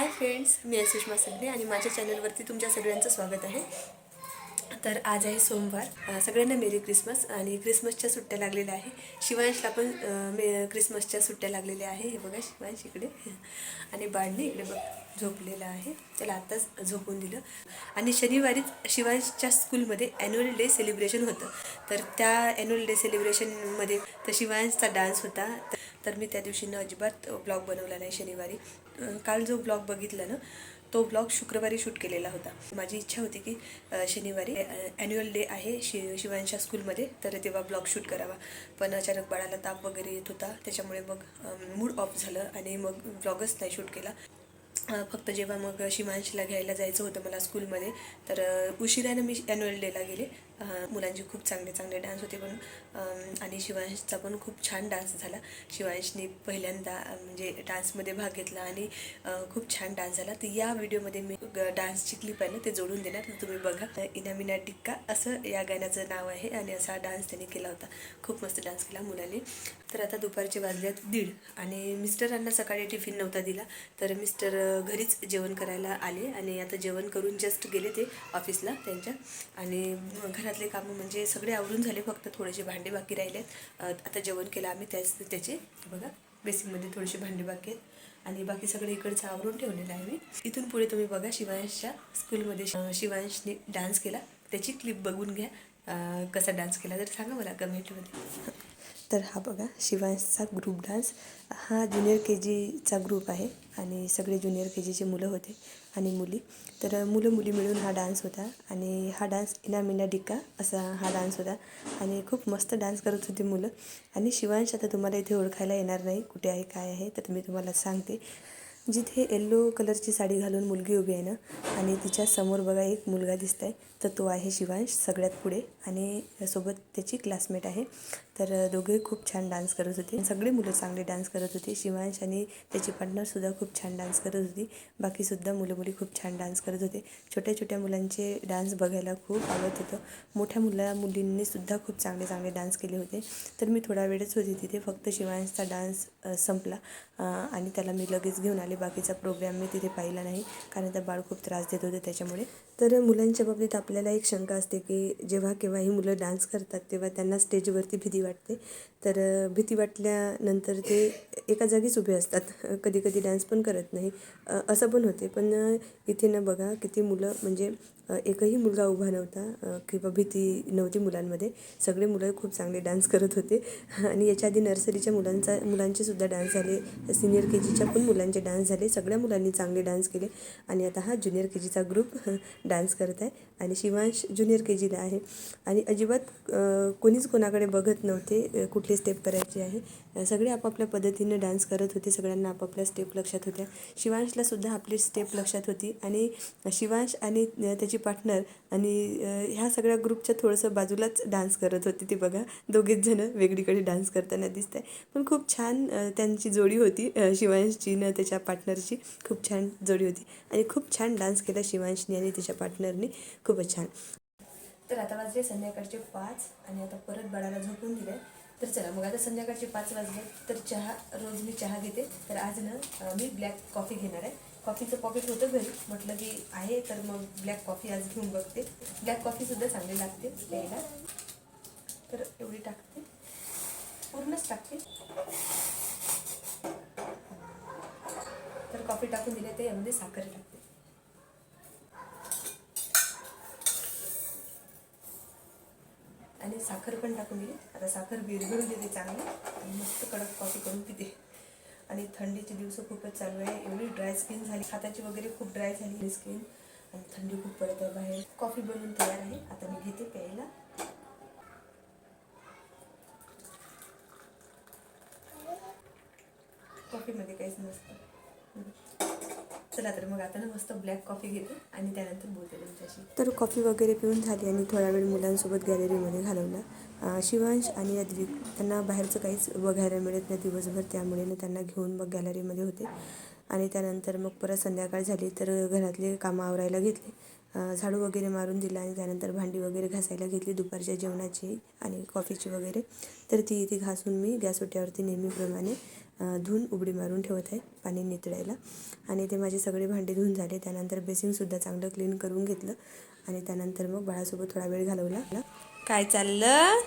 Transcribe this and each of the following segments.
Hi friends मी सुषमा सगळे आणि माझ्या चॅनलवरती तुमच्या सगळ्यांचं स्वागत आहे. तर आज आहे सोमवार. सगळ्यांना मेरी क्रिसमस आणि क्रिसमसच्या सुट्ट्या लागलेल्या आहे. शिवांशला पण मे क्रिसमसच्या सुट्ट्या लागलेल्या आहे. हे बघा शिवांश इकडे. आणि बाळने इकडे बघ झोपलेलं आहे. त्याला आत्ताच झोपून दिलं. आणि शनिवारीच शिवांशच्या स्कूलमध्ये ॲन्युअल डे सेलिब्रेशन होतं. तर त्या ॲन्युअल डे सेलिब्रेशनमध्ये तर शिवांशचा डान्स होता. तर- मी त्या दिवशी न अजिबात ब्लॉग बनवला नाही शनिवारी. काल जो ब्लॉग बघितला ना तो ब्लॉग शुक्रवारी शूट केलेला होता. माझी इच्छा होती की शनिवारी ॲन्युअल डे आहे शि शिवांच्या स्कूलमध्ये तर तेव्हा ब्लॉग शूट करावा. पण अचानक बाळाला ताप वगैरे येत होता त्याच्यामुळे मग मूड ऑफ झालं आणि मग ब्लॉगच नाही शूट केला. फक्त जेव्हा मग शिवांशला घ्यायला जायचं होतं मला स्कूलमध्ये तर उशिरानं मी ॲन्युअल डेला गेले. मुलांचे खूप चांगले चांगले डान्स होते पण आणि शिवांशचा पण खूप छान डान्स झाला. शिवांशने पहिल्यांदा म्हणजे डान्समध्ये भाग घेतला आणि खूप छान डान्स झाला. तर या व्हिडिओमध्ये मी डान्सची क्लिप आहे ना ते जोडून देणार तर तुम्ही बघा. इनामिना टिक्का असं या गाण्याचं नाव आहे आणि असा डान्स त्यांनी केला होता. खूप मस्त डान्स केला मुलांनी. तर आता दुपारचे वाजल्यात दीड आणि मिस्टरांना सकाळी टिफिन नव्हता दिला. तर मिस्टर घरीच जेवण करायला आले आणि आता जेवण करून जस्ट गेले ते ऑफिसला त्यांच्या. आणि घरातले कामं म्हणजे सगळे आवरून झाले फक्त थोडेसे भांडे बाकी राहिलेत. आता जेवण केलं आम्ही त्याच त्याचे बघा बेसिकमध्ये थोडेसे भांडे बाकी आहेत. आणि बाकी सगळे इकडचं आवरून ठेवलेलं आहे मी इथून पुढे तुम्ही बघा शिवांशच्या स्कूलमध्ये शिवांशने डान्स केला. त्याची क्लिप बघून घ्या कसा डान्स केला तर सांगा मला कमेंटमध्ये. तर हा बघा शिवांशचा ग्रुप डान्स हा ज्युनियर के जीचा ग्रुप आहे आणि सगळे ज्युनियर के जीचे मुलं होते आणि मुली. तर मुलं मुली मिळून हा डान्स होता आणि हा डान्स इनामिना डिक्का असा हा डान्स होता. आणि खूप मस्त डान्स करत होती मुलं. आणि शिवांश आता तुम्हाला इथे ओळखायला येणार नाही कुठे आहे काय आहे तर मी तुम्हाला सांगते. जिथे येल्लो कलरची साडी घालून मुलगी उभी आहे ना आणि तिच्या समोर बघा एक मुलगा दिसत आहे तर तो आहे शिवांश सगळ्यात पुढे. आणि सोबत त्याची क्लासमेट आहे. तर दोघे खूप छान डान्स करत होते. सगळी मुलं चांगले डान्स करत होते. शिवांश आणि त्याची पार्टनरसुद्धा खूप छान डान्स करत होती. बाकीसुद्धा मुलं मुली खूप छान डान्स करत होते. छोट्या छोट्या मुलांचे डान्स बघायला खूप आवडत होतं. मोठ्या मुला मुलींनी सुद्धा खूप चांगले चांगले डान्स केले होते. तर मी थोडा वेळच होती तिथे. फक्त शिवांशचा डान्स संपला. आणि त्याला मी लगेच घेऊन आले. बाकीचा प्रोग्राम मी तिथे पाहिला नाही. कारण त्या बाळ खूप त्रास देत होते त्याच्यामुळे. तर मुलांच्या बाबतीत आपल्याला एक शंका असते की जेव्हा केव्हा ही मुलं डान्स करतात तेव्हा त्यांना स्टेजवरती भीती वाटते. तर भीती वाटल्यानंतर ते एका जागीच उभे असतात. कधी कधी डान्स पण करत नाही. असं पण होते. पण इथे ना बघा किती मुलं म्हणजे एकही मुलगा उभा नव्हता किंवा भीती नव्हती मुलांमध्ये. सगळे मुलं खूप चांगले डान्स करत होते. आणि याच्या आधी नर्सरीच्या मुलांचा मुलांचे सुद्धा डान्स झाले. सिनियर के जीच्या पण मुलांचे डान्स झाले. सगळ्या मुलांनी चांगले डान्स केले. आणि आता हा ज्युनियर के जीचा ग्रुप डान्स करत आहे. आणि शिवांश ज्युनियर के जीला आहे. आणि अजिबात कोणीच कोणाकडे बघत नव्हतं. होते कुठली स्टेप करायची आहे. सगळे आपापल्या पद्धतीने डान्स करत होते सगळ्यांना आपापल्या स्टेप लक्षात होत्या. शिवांशला सुद्धा आपली स्टेप लक्षात होती आणि शिवांश आणि त्याची पार्टनर आणि ह्या सगळ्या ग्रुपच्या थोडंसं बाजूलाच डान्स करत होते ते बघा. दोघेच जणं वेगळीकडे डान्स करताना दिसत आहे पण खूप छान त्यांची जोडी होती शिवांशची न त्याच्या पार्टनरची खूप छान जोडी होती. आणि खूप छान डान्स केला शिवांशनी आणि त्याच्या पार्टनरनी खूपच छान. तर आता वाजले संध्याकाळचे पाच आणि आता परत बाळाला झोपून दिले तर चला मग आता संध्याकाळचे पाच वाजले तर चहा रोज मी चहा घेते. तर आज ना मी ब्लॅक कॉफी घेणार आहे. कॉफीचं पॉकेट होतं घरी म्हटलं की आहे तर मग ब्लॅक कॉफी आज घेऊन बघते. ब्लॅक कॉफीसुद्धा चांगली लागते प्यायला. तर एवढी टाकते. पूर्णच टाकते. तर कॉफी टाकून दिले ते यामध्ये साखर टाकते आणि साखर पण टाकून दिली. आता साखर विरघळून देते चांगली. आणि मस्त कडक कॉफी करून पिते. आणि थंडीचे दिवस खूपच चालू आहे. एवढी ड्राय स्किन झाली. हाताची वगैरे खूप ड्राय झाली. स्किन आणि थंडी खूप पडत आहे बाहेर. कॉफी बनवून तयार आहे. आता मी घेते प्यायला. कॉफीमध्ये काहीच नसतं. चला तर मग आता ना मस्त ब्लॅक कॉफी घेते आणि त्यानंतर बोलते तुमच्याशी. तर कॉफी वगैरे पिऊन झाली आणि थोडा वेळ मुलांसोबत गॅलरीमध्ये घालवला. शिवांश आणि अद्विक त्यांना बाहेरचं काहीच बघायला मिळत नाही दिवसभर त्यामुळे त्यांना घेऊन मग गॅलरीमध्ये होते. आणि त्यानंतर मग परत संध्याकाळ झाली तर घरातले कामं आवरायला घेतले. झाडू वगैरे मारून दिला आणि त्यानंतर भांडी वगैरे घासायला घेतली दुपारच्या जेवणाची आणि कॉफीची वगैरे. तर ती ती घासून मी गॅस ओट्यावरती नेहमीप्रमाणे धुवून उबडी मारून ठेवत आहे पाणी नितळायला. आणि ते माझे सगळे भांडे धुवून झाले. त्यानंतर बेसिनसुद्धा चांगलं क्लीन करून घेतलं. आणि त्यानंतर मग बाळासोबत थोडा वेळ घालवला. काय चाललं?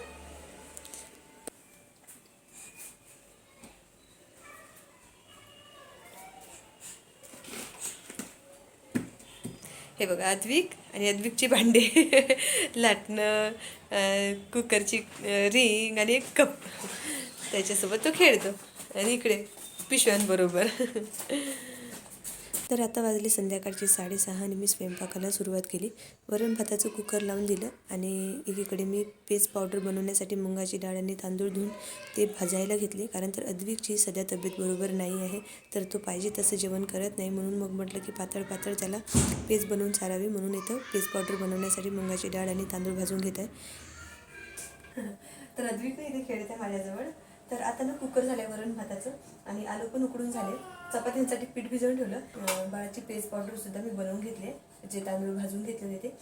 हे बघा अद्विक आणि अद्विकची भांडे. लाटणं कुकरची रिंग आणि एक कप त्याच्यासोबत तो खेळतो. आणि इकडे पिशव्यांबरोबर तर आता वाजली संध्याकाळची साडेसहा आणि मी स्वयंपाकाला सुरुवात केली. वरण भाताचं कुकर लावून दिलं आणि एकीकडे मी पेस्ट पावडर बनवण्यासाठी मुंगाची डाळ आणि तांदूळ धुवून ते भाजायला घेतले. कारण तर अद्विकची सध्या तब्येत बरोबर नाही आहे तर तो पाहिजे तसं जेवण करत नाही. म्हणून मग म्हटलं की पातळ पातळ त्याला पेस्ट बनवून चारावी. म्हणून इथं पेस्ट पावडर बनवण्यासाठी मुंगाची डाळ आणि तांदूळ भाजून घेत आहे. तर अद्विक इथे खेळत आहे माझ्याजवळ. तर आता ना कुकर झालं वरण भाताचं आणि आलू पण उकडून झाले चपात्यांसाठी पीठ भिजवून ठेवलं. बाळाची पेस्ट पावडर सुद्धा मी बनवून घेतली आहे. जे तांदूळ भाजून घेतले होते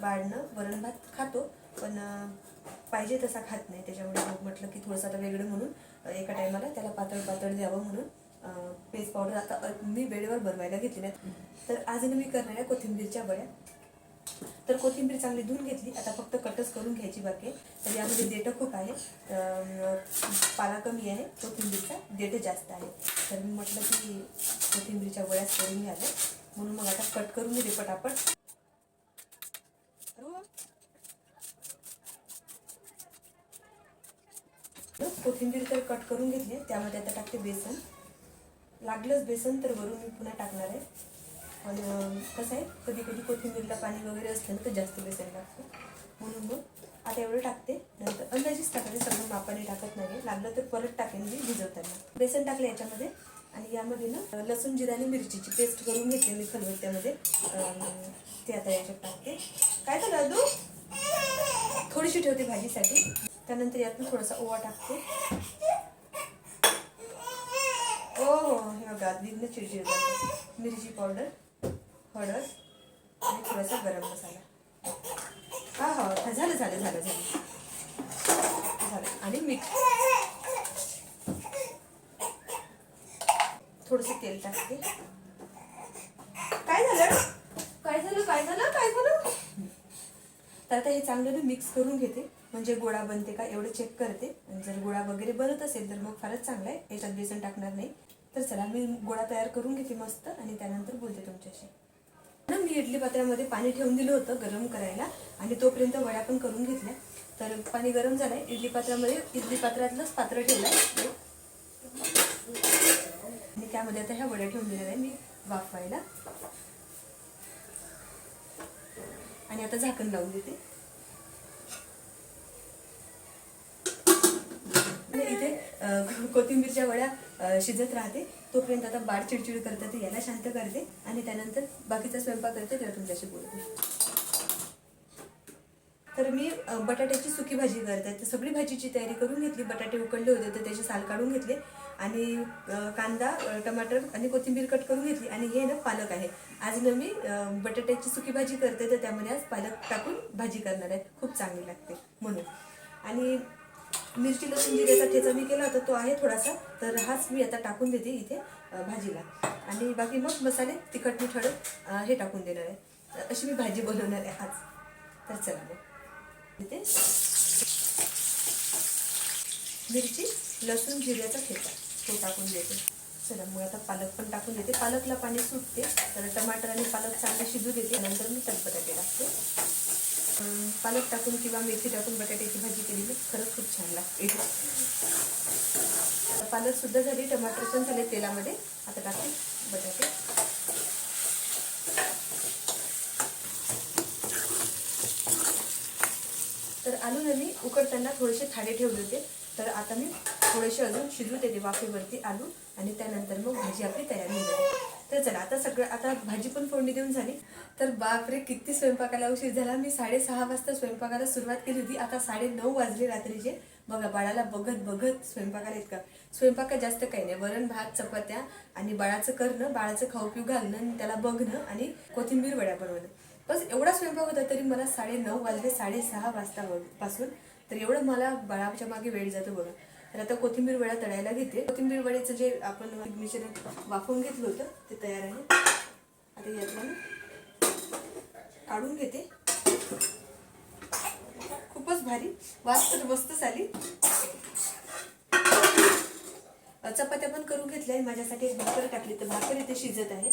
बाळनं वरण भात खातो पण पाहिजे तसा खात नाही. त्याच्यामुळे मग म्हटलं की थोडंसं आता वेगळं म्हणून एका टायमाला त्याला पातळ पातळ द्यावं म्हणून पेस्ट पावडर आता मी वेळेवर बनवायला घेतली नाही. तर आज मी करणार आहे कोथिंबीरच्या बळ्या तर कोथिंबीर चांगली धुवून घेतली. आता फक्त कटच करून घ्यायची बाकी आहे. तर यामध्ये देठं खूप आहे. पाला कमी आहे. कोथिंबीरचा देठं जास्त आहे. तर मी म्हटलं की कोथिंबीरच्या वळ्याच करून घ्याव्या म्हणून मग आता कट करून घेते पटापट. कोथिंबीर तर कट करून घेतली त्यामध्ये आता टाकते बेसन. लागलंच बेसन तर वरून मी पुन्हा टाकणार आहे. पण कसं आहे कधी कधी कोथिंबीरला पाणी वगैरे असलं ना तर जास्त बेसन लागतं म्हणून मग आता एवढं टाकते. नंतर अंदाजीच टाकते सगळं मापाने टाकत नाही लागलं तर परत टाकेन मी भिजवताना. बेसन टाकलं याच्यामध्ये आणि यामध्ये ना लसूण जिरा आणि मिरचीची पेस्ट करून घेते मी खलबत्त्यामध्ये. ते आता याच्यात टाकते. काय झालं अदू थोडीशी ठेवते भाजीसाठी. त्यानंतर यातून थोडासा ओवा टाकते. हो हो हे बघा विघ्न चिडचिड मिरची पावडर. हळद आणि थोडासा गरम मसाला. हा हा झालं झालं झालं झालं. झालं. आणि मीठ. थोडंसं तेल टाकते. काय झालं? काय झालं काय झालं काय झालं? तर आता हे चांगलं मिक्स करून घेते. म्हणजे गोळा बनते का एवढं चेक करते. आणि जर गोळा वगैरे बनत असेल तर मग फारच चांगला आहे. याच्यात बेसन टाकणार नाही. तर चला मी गोळा तयार करून घेते मस्त. आणि त्यानंतर बोलते तुमच्याशी. ना मी इडली पात्रामध्ये पाणी ठेवून दिलं होतं गरम करायला आणि तोपर्यंत वड्या पण करून घेतल्या. तर पाणी गरम झालंय. इडली पात्रामध्ये इडली पात्रातलंच पात्र ठेवलंय. आणि त्यामध्ये आता ह्या वड्या ठेवून दिलेल्या आहे मी वाफवायला. आणि आता झाकण लावून देते. आणि इथे कोथिंबीरच्या वड्या शिजत राहते. तोपर्यंत आता बाळ चिडचिड करते तर याला शांत करते आणि त्यानंतर बाकीचा स्वयंपाक करते तेव्हा तुमच्याशी बोलते. तर मी बटाट्याची सुकी भाजी करते. तर सगळी भाजीची तयारी करून घेतली. बटाटे उकडले होते तर त्याचे साल काढून घेतले. आणि कांदा टमाटर आणि कोथिंबीर कट करून घेतली. आणि हे ना पालक आहे. आज ना मी बटाट्याची सुकी भाजी करते तर त्यामध्ये आज पालक टाकून भाजी करणार आहे. खूप चांगली लागते म्हणून. आणि मिरची लसूण जिऱ्याचा ठेचा मी केला होता तो आहे थोडासा. तर हाच मी आता टाकून देते इथे भाजीला. आणि बाकी मग मसाले तिखट मीठ हळद हे टाकून देणार आहे. अशी मी भाजी बनवणार आहे आज तर चला मग. इथे मिरची लसूण जिऱ्याचा ठेचा तो टाकून देते. चला मग आता पालक पण टाकून देते. पालकला पाणी सुटते तर टमाटर आणि पालक चांगले शिजू देते. नंतर मी त्यात केला टाकते. पालक टाकून किंवा मेथी टाकून बटाट्याची भाजी केलेली. खरंच खूप छान लागते. पालक सुद्धा झाली टमाटर पण झाले तेलामध्ये. आता टाकते बटाटे. तर आलू मी उकडताना थोडेसे थाडे ठेवले होते. तर आता मी थोडेसे अजून शिजू देते वाफेवरती आलू आणि त्यानंतर मग भाजी आपली तयार होऊन जाते तर चला आता सगळं आता भाजी पण फोडणी देऊन झाली. तर बापरे किती स्वयंपाकाला उशीर झाला. मी साडेसहा वाजता स्वयंपाकाला सुरुवात केली होती. आता साडे नऊ वाजले रात्रीचे. बघा बाळाला बघत बघत स्वयंपाकाला इतका. स्वयंपाकात जास्त काही नाही. वरण भात चपात्या आणि बाळाचं करणं बाळाचं खाऊ पिऊ घालणं आणि त्याला बघणं आणि कोथिंबीर वड्या बनवणं. बस एवढा स्वयंपाक होता तरी मला साडे नऊ वाजले साडेसहा वाजता पासून. तर एवढं मला बाळाच्या मागे वेळ जातो बघा. तर आता कोथिंबीर वडा तळायला घेते. कोथिंबीर वड्याचं जे आपण मिश्रण वाफवून घेतलं होतं ते तयार आहे. आता यातलं काढून घेते. खूपच भारी. वास तर मस्तच आली चपात्या पण करून घेतल्या आणि माझ्यासाठी एक भाकर टाकली तर भाकर इथे शिजत आहे.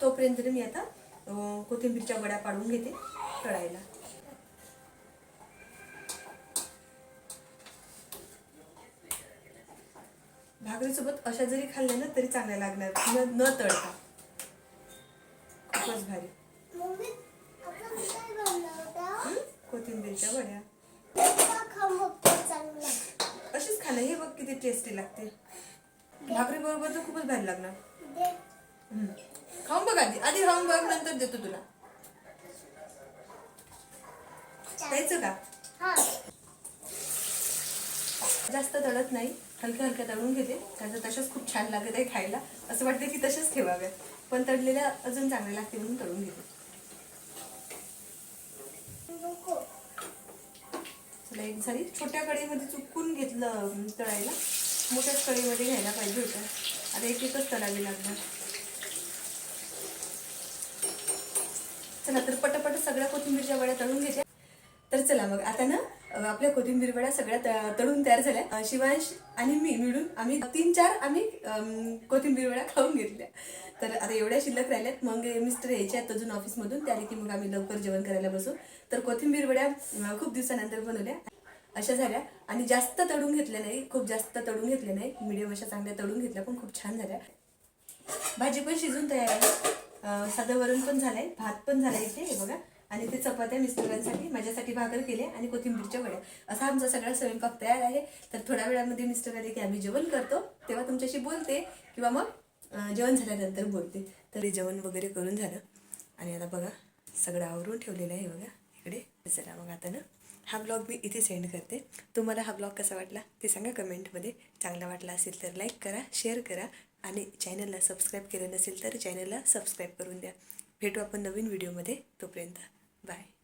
तोपर्यंत मी आता कोथिंबीरच्या वड्या पाडून घेते तळायला. भाकरीसोबत अशा जरी खाल्ल्या ना तरी चांगल्या लागणार. न न तळता. खूपच भारी? हं? कोथिंबीरच्या वड्या. अशीच खाणं हे बघ किती टेस्टी लागते. भाकरी बरोबर तर खूपच भारी लागणार. खाऊन बघ आधी. आधी खाऊन बघ नंतर देतो तुला. द्यायचं का? हा. जास्त तळत नाही. हलक्या हलक्या तळून घेते. त्याचं तशाच खूप छान लागत आहे खायला. असं वाटतं की तशाच ठेवाव्यात. पण तळलेल्या अजून चांगल्या लागते म्हणून तळून घेते. चला एक झाली छोट्या कढईमध्ये चुकून घेतलं तळायला. मोठ्याच कढईमध्ये घ्यायला पाहिजे होतं. आता एक एकच तळावी लागणार. चला तर पटापट सगळ्या कोथिंबीरच्या वड्या तळून घेते. तर चला मग आता ना आपल्या कोथिंबीर वड्या सगळ्या त- तळून तयार झाल्या. शिवांश आणि मी मिळून आम्ही तीन चार आम्ही कोथिंबीरवड्या कोथिंबीर वड्या खाऊन घेतल्या. तर आता एवढ्या शिल्लक राहिल्यात. मग मिस्टर यायचे आहेत अजून ऑफिसमधून. त्या की मग आम्ही लवकर जेवण करायला बसू. तर कोथिंबीर वड्या खूप दिवसानंतर बनवल्या. अशा झाल्या. आणि जास्त तळून घेतल्या नाही. खूप जास्त तळून घेतल्या नाही. मिडियम अशा चांगल्या तळून घेतल्या पण खूप छान झाल्या. भाजी पण शिजून तयार आहे. साधं वरण पण झालंय. भात पण झालाय इथे हे बघा. आणि ते चपात्या मिस्टरांसाठी माझ्यासाठी भाकर केले आणि कोथिंबीरच्या वड्या. असा आमचा सगळा स्वयंपाक तयार आहे. तर थोड्या वेळामध्ये मिस्टर आले की आम्ही जेवण करतो. तेव्हा तुमच्याशी बोलते किंवा मग जेवण झाल्यानंतर बोलते. तरी जेवण वगैरे करून झालं. आणि आता बघा सगळं आवरून ठेवलेलं आहे बघा. इकडे चला मग आता ना हा ब्लॉग मी इथे सेंड करते. तुम्हाला हा ब्लॉग कसा वाटला ते सांगा कमेंटमध्ये. चांगला वाटला असेल तर लाईक करा शेअर करा. आणि चॅनलला सबस्क्राईब केलं नसेल तर चॅनलला सबस्क्राईब करून द्या. भेटू आपण नवीन व्हिडिओमध्ये तोपर्यंत. Bye.